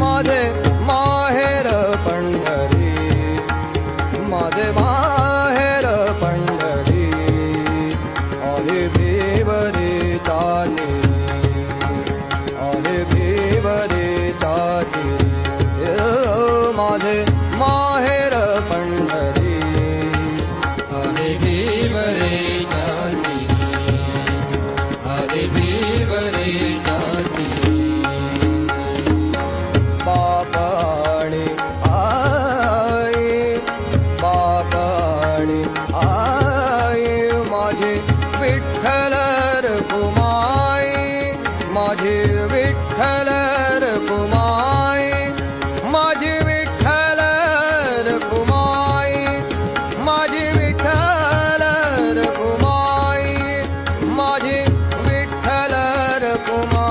माझे माहेर पंढरी माझे माहेर पंढरी आहे भिवरे चाली आहे भिवरे चाली माझे माहेर पंढरी आहे भीवरे जाती आहे भीवरे आई माझे विठ्ठल रघुमाई माझे विठ्ठल रघुमाई माझे विठ्ठल रघुमाई माझे विठ्ठल रघुमाई माझे विठ्ठल रघुमाई